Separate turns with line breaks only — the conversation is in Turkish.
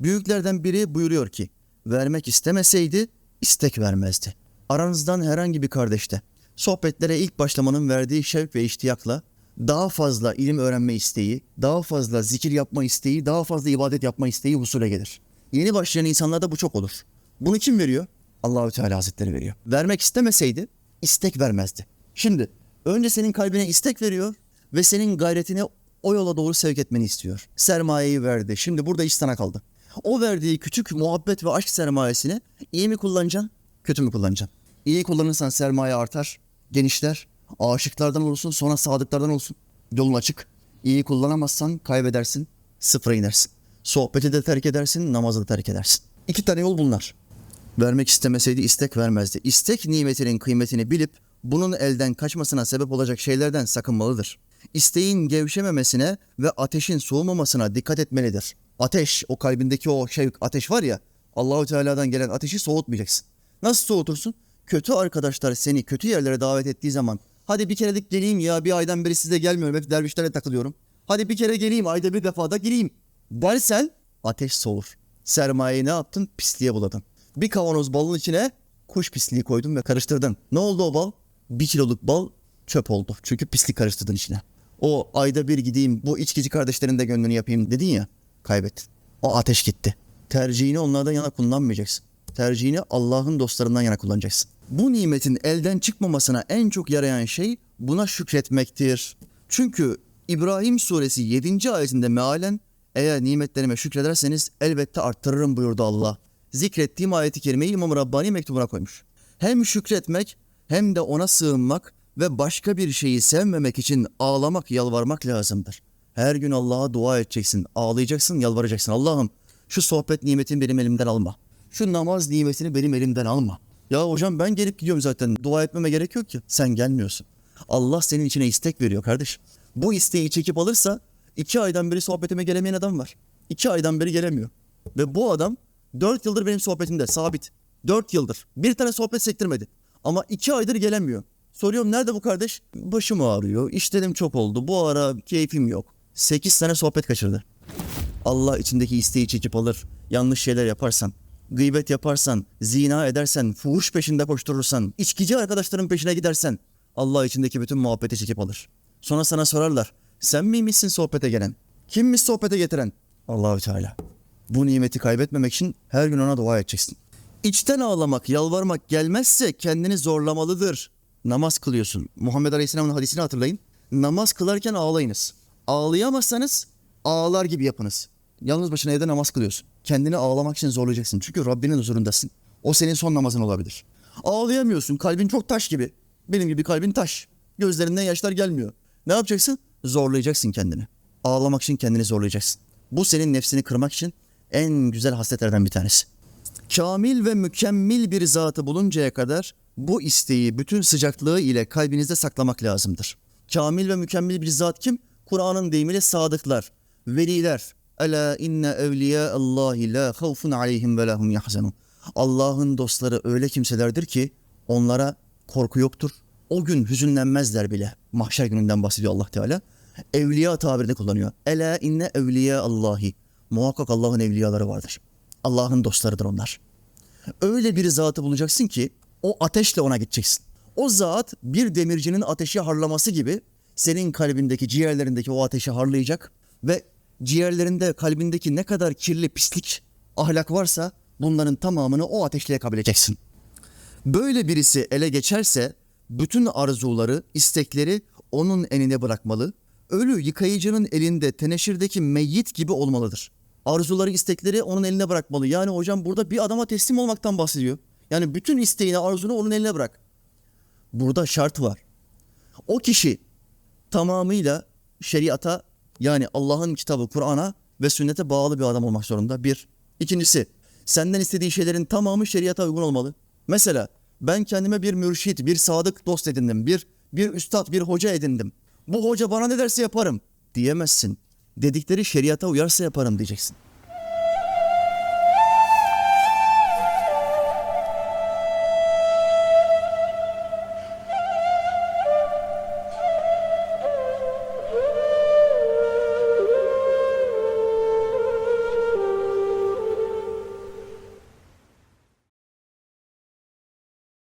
Büyüklerden biri buyuruyor ki, vermek istemeseydi istek vermezdi. Aranızdan herhangi bir kardeşte sohbetlere ilk başlamanın verdiği şevk ve iştiyakla daha fazla ilim öğrenme isteği, daha fazla zikir yapma isteği, daha fazla ibadet yapma isteği husule gelir. Yeni başlayan insanlarda bu çok olur. Bunu kim veriyor? Allahü Teala Hazretleri veriyor. Vermek istemeseydi istek vermezdi. Şimdi önce senin kalbine istek veriyor ve senin gayretini o yola doğru sevk etmeni istiyor. Sermayeyi verdi. Şimdi burada iş sana kaldı. O verdiği küçük muhabbet ve aşk sermayesini iyi mi kullanacaksın, kötü mü kullanacaksın? İyi kullanırsan sermaye artar, genişler. Aşıklardan olursun, sonra sadıklardan olsun. Yolun açık. İyi kullanamazsan kaybedersin, sıfıra inersin. Sohbeti de terk edersin, namazı da terk edersin. İki tane yol bunlar. Vermek istemeseydi istek vermezdi. İstek nimetinin kıymetini bilip bunun elden kaçmasına sebep olacak şeylerden sakınmalıdır. İsteğin gevşememesine ve ateşin soğumamasına dikkat etmelidir. Ateş, o kalbindeki o şey ateş var ya, Allahu Teala'dan gelen ateşi soğutmayacaksın. Nasıl soğutursun? Kötü arkadaşlar seni kötü yerlere davet ettiği zaman hadi bir kerelik geleyim ya bir aydan beri size gelmiyorum hep dervişlere takılıyorum. Hadi bir kere geleyim ayda bir defa da gireyim dersen ateş soğur. Sermayeyi ne yaptın? Pisliğe buladın. Bir kavanoz balın içine kuş pisliği koydun ve karıştırdın. Ne oldu o bal? Bir kiloluk bal çöp oldu. Çünkü pislik karıştırdın içine. O ayda bir gideyim bu içkici kardeşlerin de gönlünü yapayım dedin ya kaybettin. O ateş gitti. Tercihini onlardan yana kullanmayacaksın. Tercihini Allah'ın dostlarından yana kullanacaksın. Bu nimetin elden çıkmamasına en çok yarayan şey buna şükretmektir. Çünkü İbrahim suresi 7. ayetinde mealen eğer nimetlerime şükrederseniz elbette arttırırım buyurdu Allah. Zikrettiğim ayeti kerimeyi İmam Rabbani mektubuna koymuş. Hem şükretmek hem de ona sığınmak ve başka bir şeyi sevmemek için ağlamak, yalvarmak lazımdır. Her gün Allah'a dua edeceksin, ağlayacaksın, yalvaracaksın. Allah'ım şu sohbet nimetini benim elimden alma. Şu namaz nimetini benim elimden alma. Ya hocam ben gelip gidiyorum zaten. Dua etmeme gerek yok ki. Sen gelmiyorsun. Allah senin içine istek veriyor kardeş. Bu isteği çekip alırsa iki aydan beri sohbetime gelemeyen adam var. İki aydan beri gelemiyor. Ve bu adam dört yıldır benim sohbetimde sabit. Dört yıldır. Bir tane sohbet sektirmedi. Ama iki aydır gelemiyor. Soruyorum nerede bu kardeş? Başım ağrıyor. İşlerim çok oldu. Bu ara keyfim yok. Sekiz tane sohbet kaçırdı. Allah içindeki isteği çekip alır. Yanlış şeyler yaparsan, gıybet yaparsan, zina edersen, fuhuş peşinde koşturursan, içkici arkadaşların peşine gidersen Allah içindeki bütün muhabbeti çekip alır. Sonra sana sorarlar. Sen miymişsin sohbete gelen? Kimmiş sohbete getiren? Allahü Teala. Bu nimeti kaybetmemek için her gün ona dua edeceksin. İçten ağlamak, yalvarmak gelmezse kendini zorlamalıdır. Namaz kılıyorsun. Muhammed Aleyhisselam'ın hadisini hatırlayın. Namaz kılarken ağlayınız. Ağlayamazsanız ağlar gibi yapınız. Yalnız başına evde namaz kılıyorsun. Kendini ağlamak için zorlayacaksın. Çünkü Rabbinin huzurundasın. O senin son namazın olabilir. Ağlayamıyorsun. Kalbin çok taş gibi. Benim gibi kalbin taş. Gözlerinden yaşlar gelmiyor. Ne yapacaksın? Zorlayacaksın kendini. Ağlamak için kendini zorlayacaksın. Bu senin nefsini kırmak için en güzel hasletlerden bir tanesi. Kamil ve mükemmel bir zatı buluncaya kadar bu isteği bütün sıcaklığı ile kalbinizde saklamak lazımdır. Kamil ve mükemmel bir zat kim? Kur'an'ın deyimiyle sadıklar, veliler. Ela inne evliya Allahi la havfun aleyhim ve lahum yahzanun. Allah'ın dostları öyle kimselerdir ki onlara korku yoktur. O gün hüzünlenmezler bile. Mahşer gününden bahsediyor Allah Teala. Evliya tabirini kullanıyor. Ela inne evliya Allahi. Muhakkak Allah'ın evliyaları vardır. Allah'ın dostlarıdır onlar. Öyle bir zatı bulacaksın ki o ateşle ona gideceksin. O zat bir demircinin ateşi harlaması gibi senin kalbindeki, ciğerlerindeki o ateşi harlayacak ve ciğerlerinde, kalbindeki ne kadar kirli, pislik, ahlak varsa bunların tamamını o ateşle yakabileceksin. Böyle birisi ele geçerse bütün arzuları, istekleri onun eline bırakmalı. Ölü yıkayıcının elinde teneşirdeki meyyit gibi olmalıdır. Arzuları, istekleri onun eline bırakmalı. Yani hocam burada bir adama teslim olmaktan bahsediyor. Yani bütün isteğini, arzunu onun eline bırak. Burada şart var. O kişi tamamıyla şeriata yani Allah'ın kitabı Kur'an'a ve sünnete bağlı bir adam olmak zorunda. Bir. İkincisi senden istediği şeylerin tamamı şeriata uygun olmalı. Mesela ben kendime bir mürşit, bir sadık dost edindim. Bir, bir üstad, bir hoca edindim. Bu hoca bana ne derse yaparım diyemezsin. Dedikleri şeriata uyarsa yaparım diyeceksin.